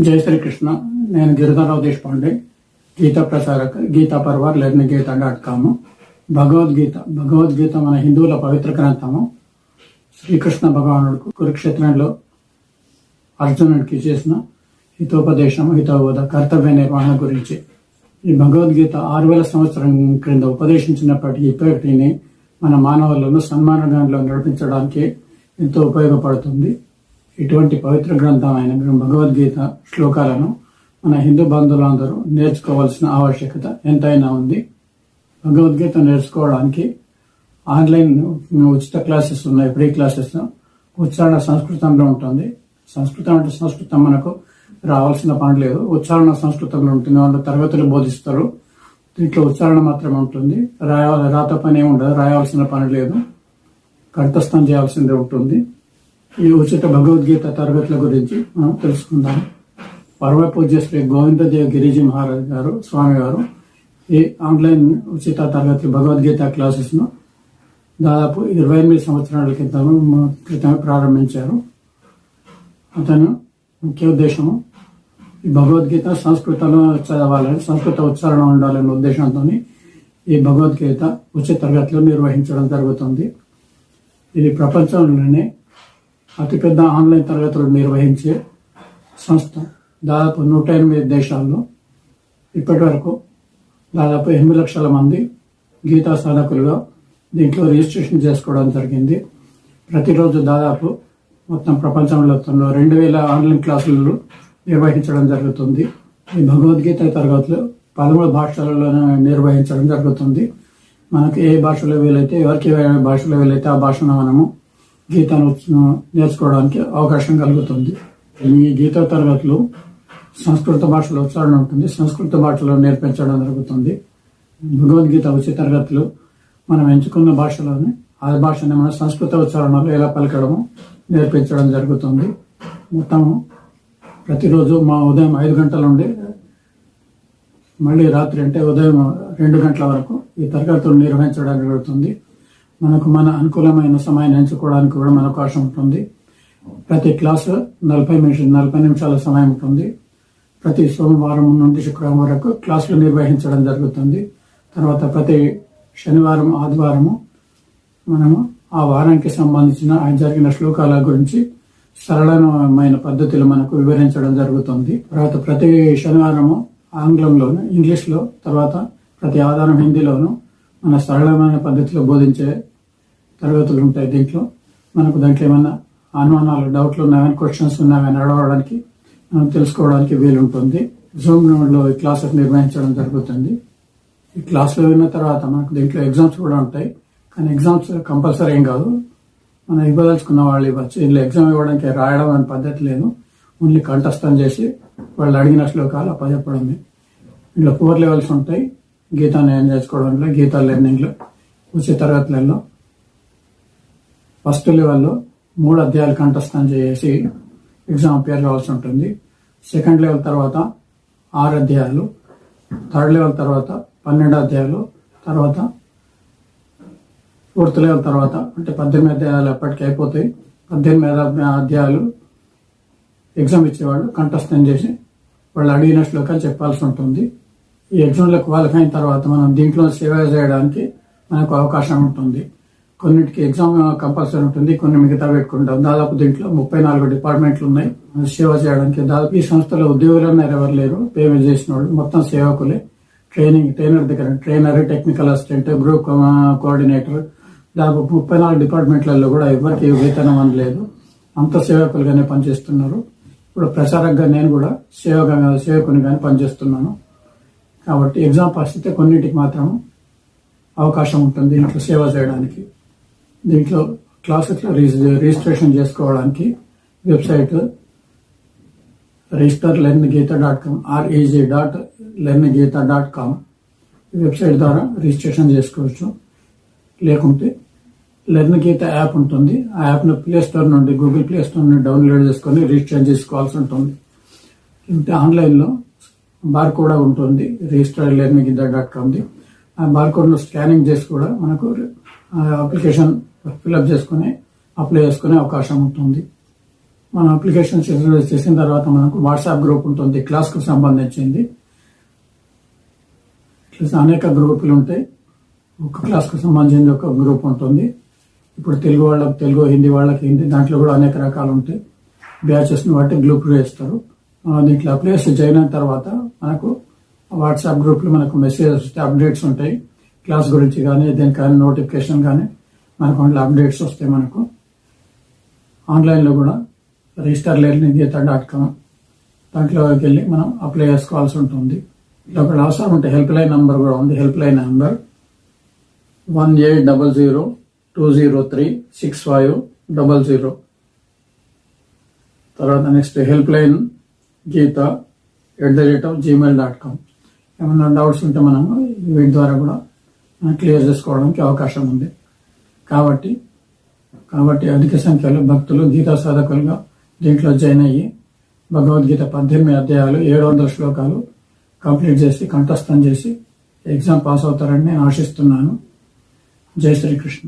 జై శ్రీకృష్ణ. నేను Giridhara Rao Deshpande Gita Prasarak Gita Parivar learn Gita dot com. Bhagavad Gita Bhagavad Gita మన హిందువుల పవిత్ర గ్రంథము. శ్రీకృష్ణ భగవానుడికి కురుక్షేత్రంలో అర్జునుడికి చేసిన హితోపదేశం హితబోధ కర్తవ్య నిర్వహణ గురించి. ఈ భగవద్గీత ఆరు వేల సంవత్సరం క్రింద ఉపదేశించినప్పటికీ ఇప్పటిని మన మానవులను సన్మార్గంలో నడిపించడానికి ఎంతో ఉపయోగపడుతుంది. ఇటువంటి పవిత్ర గ్రంథమైన భగవద్గీత శ్లోకాలను మన హిందూ బంధువులందరూ నేర్చుకోవాల్సిన ఆవశ్యకత ఎంతైనా ఉంది. భగవద్గీత నేర్చుకోవడానికి ఆన్లైన్ ఉచిత క్లాసెస్ ఉన్నాయి ఫ్రీ క్లాసెస్. ఉచ్చారణ సంస్కృతంలో ఉంటుంది. సంస్కృతం అంటే సంస్కృతం మనకు రావాల్సిన పని లేదు. ఉచ్చారణ సంస్కృతంలో ఉంటుంది. వాళ్ళు తరగతులు బోధిస్తారు. దీంట్లో ఉచ్చారణ మాత్రమే ఉంటుంది. రాయ రాత పని ఏమి ఉండదు. రాయాల్సిన పని లేదు. కంఠస్థం చేయాల్సిందే ఉంటుంది. ఈ ఉచిత భగవద్గీత తరగతుల గురించి మనం తెలుసుకుందాం. పర్వ పూజ్య శ్రీ గోవిందదేవ్ గిరిజీ మహారాజ్ గారు స్వామి గారు ఈ ఆన్లైన్ ఉచిత తరగతి భగవద్గీత క్లాసెస్ను దాదాపు ఇరవై ఎనిమిది సంవత్సరాల క్రితం క్రితమే ప్రారంభించారు. అతను ముఖ్య ఉద్దేశము ఈ భగవద్గీత సంస్కృతంలో చదవాలని సంస్కృత ఉచ్చారణ ఉండాలనే ఉద్దేశంతో ఈ భగవద్గీత ఉచిత తరగతులు నిర్వహించడం జరుగుతుంది. ఇది ప్రపంచంలోనే అతిపెద్ద ఆన్లైన్ తరగతులు నిర్వహించే సంస్థ దాదాపు నూట ఎనిమిది దేశాల్లో. ఇప్పటి వరకు దాదాపు ఎనిమిది లక్షల మంది గీతా సాధకులుగా దీంట్లో రిజిస్ట్రేషన్ చేసుకోవడం జరిగింది. ప్రతిరోజు దాదాపు మొత్తం ప్రపంచంలో రెండు వేల ఆన్లైన్ క్లాసులు నిర్వహించడం జరుగుతుంది. ఈ భగవద్గీత తరగతులు పదమూడు భాషలలో నిర్వహించడం జరుగుతుంది. మనకి ఏ భాషలో వీలైతే ఎవరికి భాషలో వీలైతే ఆ భాషను మనము గీతను నేర్చుకోవడానికి అవకాశం కలుగుతుంది. ఈ గీత తరగతులు సంస్కృత భాషలో ఉచ్చారణ ఉంటుంది. సంస్కృత భాషలో నేర్పించడం జరుగుతుంది. భగవద్గీత వచ్చే తరగతులు మనం ఎంచుకున్న భాషలోనే ఆ భాషని మన సంస్కృత ఉచ్చారణలో ఎలా పలకడము నేర్పించడం జరుగుతుంది. మొత్తం ప్రతిరోజు మా ఉదయం ఐదు గంటల నుండి మళ్ళీ రాత్రి అంటే ఉదయం రెండు గంటల వరకు ఈ తరగతులు నిర్వహించడం జరుగుతుంది. మనకు మన అనుకూలమైన సమయాన్ని ఎంచుకోవడానికి కూడా మన అవకాశం ఉంటుంది. ప్రతి క్లాసు నలభై నిమిషం నలభై నిమిషాల సమయం ఉంటుంది. ప్రతి సోమవారం నుండి శుక్రవారం వరకు క్లాసులు నిర్వహించడం జరుగుతుంది. తర్వాత ప్రతి శనివారం ఆదివారము మనము ఆ వారానికి సంబంధించిన జరిగిన శ్లోకాల గురించి సరళమైన పద్ధతిలో మనకు వివరించడం జరుగుతుంది. తర్వాత ప్రతి శనివారము ఆంగ్లంలోను ఇంగ్లీష్లో తర్వాత ప్రతి ఆధారం హిందీలోను మన సరళమైన పద్ధతిలో బోధించే తరగతులు ఉంటాయి దీంట్లో. మనకు దాంట్లో ఏమైనా అనుమానాలు డౌట్లు ఉన్నాయని క్వశ్చన్స్ ఉన్నాయని అడగడానికి మనం తెలుసుకోవడానికి వీలుంటుంది. జూమ్లో ఈ క్లాసెస్ నిర్వహించడం జరుగుతుంది. ఈ క్లాసులు విన్న తర్వాత మనకు దీంట్లో ఎగ్జామ్స్ కూడా ఉంటాయి. కానీ ఎగ్జామ్స్ కంపల్సరీ ఏం కాదు. మనం ఇవ్వదలుచుకున్న వాళ్ళు ఇవ్వచ్చు. ఇందులో ఎగ్జామ్ ఇవ్వడానికి రాయడం అనే పద్ధతి లేదు. ఓన్లీ కంఠస్థం చేసి వాళ్ళు అడిగిన శ్లోకాలు అప్పచెప్పడమే. ఇందులో ఫోర్ లెవెల్స్ ఉంటాయి. గీతాన్ని నేను చేసుకోవడంలో గీతా లెర్నింగ్లో వచ్చే తరగతులలో. ఫస్ట్ లెవెల్లో మూడు అధ్యాయాలు కంఠస్థం చేసి ఎగ్జామ్ అపేర్ కావాల్సి ఉంటుంది. సెకండ్ లెవెల్ తర్వాత ఆరు అధ్యాయాలు థర్డ్ లెవెల్ తర్వాత పన్నెండు అధ్యాయాలు తర్వాత ఫోర్త్ లెవెల్ తర్వాత అంటే పద్దెనిమిది అధ్యాయాలు ఎప్పటికీ అయిపోతాయి. పద్దెనిమిది అధ్యాయాలు ఎగ్జామ్ ఇచ్చేవాళ్ళు కంఠస్థం చేసి వాళ్ళు అడిగిన శ్లోకాలు చెప్పాల్సి ఉంటుంది. ఈ ఎగ్జామ్లో క్వాలిఫై అయిన తర్వాత మనం దీంట్లో సేవ చేయడానికి మనకు అవకాశం ఉంటుంది. కొన్నిటికి ఎగ్జామ్ కంపల్సరీ ఉంటుంది కొన్ని మిగతా పెట్టుకుంటాం. దాదాపు దీంట్లో ముప్పై నాలుగు డిపార్ట్మెంట్లు ఉన్నాయి. సేవ చేయడానికి దాదాపు ఈ సంస్థలో ఉద్యోగులన్నా ఎవరు లేరు. పేమెంట్ చేసిన వాళ్ళు మొత్తం సేవకులే. ట్రైనింగ్ ట్రైనర్ దగ్గర trainer technical assistant group coordinator దాదాపు ముప్పై నాలుగు డిపార్ట్మెంట్లలో కూడా ఎవరికి వేతనం అనలేదు అంత సేవకులుగానే పనిచేస్తున్నారు. ఇప్పుడు ప్రచారంగా నేను కూడా సేవగా సేవకునిగానే పనిచేస్తున్నాను. కాబట్టి ఎగ్జామ్ పరిస్థితి కొన్నింటికి మాత్రం అవకాశం ఉంటుంది ఇంట్లో సేవ చేయడానికి. దీంట్లో క్లాసెస్లో రిజిస్ట్రేషన్ చేసుకోవడానికి website register learn Geeta dot com R E G dot learn Geeta dot com website ద్వారా రిజిస్ట్రేషన్ చేసుకోవచ్చు. లేకుంటే లెర్న్ గీత యాప్ ఉంటుంది. ఆ యాప్ను ప్లేస్టోర్ నుండి గూగుల్ ప్లే స్టోర్ నుండి డౌన్లోడ్ చేసుకొని రిజిస్టర్ చేసుకోవాల్సి ఉంటుంది. ఇంకా ఆన్లైన్లో బార్ కూడా ఉంటుంది రిజిస్టర్ లెర్న్ గీత డాట్ కామ్ది ఆ బార్ కోడ్ను స్కానింగ్ చేసి కూడా మనకు అప్లికేషన్ ఫిల్అప్ చేసుకుని అప్లై చేసుకునే అవకాశం ఉంటుంది. మన అప్లికేషన్ చేసిన తర్వాత మనకు వాట్సాప్ గ్రూప్ ఉంటుంది క్లాస్కు సంబంధించింది. ఇట్లా అనేక గ్రూపులు ఉంటాయి. ఒక క్లాస్కు సంబంధించింది ఒక గ్రూప్ ఉంటుంది. ఇప్పుడు తెలుగు వాళ్ళకి తెలుగు హిందీ వాళ్ళకి హిందీ దాంట్లో కూడా అనేక రకాలు ఉంటాయి. బ్యాచెస్ని బట్టి గ్రూప్ చేస్తారు దీంట్లో అప్లై చేసి జాయిన్ అయిన తర్వాత మనకు వాట్సాప్ గ్రూప్లో మనకు మెసేజెస్ వస్తే అప్డేట్స్ ఉంటాయి. క్లాస్ గురించి కానీ దేనికైనా నోటిఫికేషన్ కానీ మనకు అందులో అప్డేట్స్ వస్తాయి మనకు. ఆన్లైన్లో కూడా రిజిస్టర్ లేని గీత డాట్ కామ్ దాంట్లోకి వెళ్ళి మనం అప్లై చేసుకోవాల్సి ఉంటుంది. ఇలా ఒకటి అవసరం ఉంటే హెల్ప్ లైన్ నెంబర్ కూడా ఉంది help line number one eight double zero two zero three six five double zero తర్వాత next help line Geeta at the rate of Gmail dot com ఏమైనా డౌట్స్ ఉంటే మనము వీటి ద్వారా కూడా మనం క్లియర్ చేసుకోవడానికి అవకాశం ఉంది. కాబట్టి కాబట్టి అధిక సంఖ్యలో భక్తులు గీతా సాధకులుగా దీంట్లో జాయిన్ అయ్యి భగవద్గీత పద్దెనిమిది అధ్యాయాలు ఏడు వందల శ్లోకాలు కంప్లీట్ చేసి కంఠస్థం చేసి ఎగ్జామ్ పాస్ అవుతారని నేను ఆశిస్తున్నాను. జై శ్రీకృష్ణ.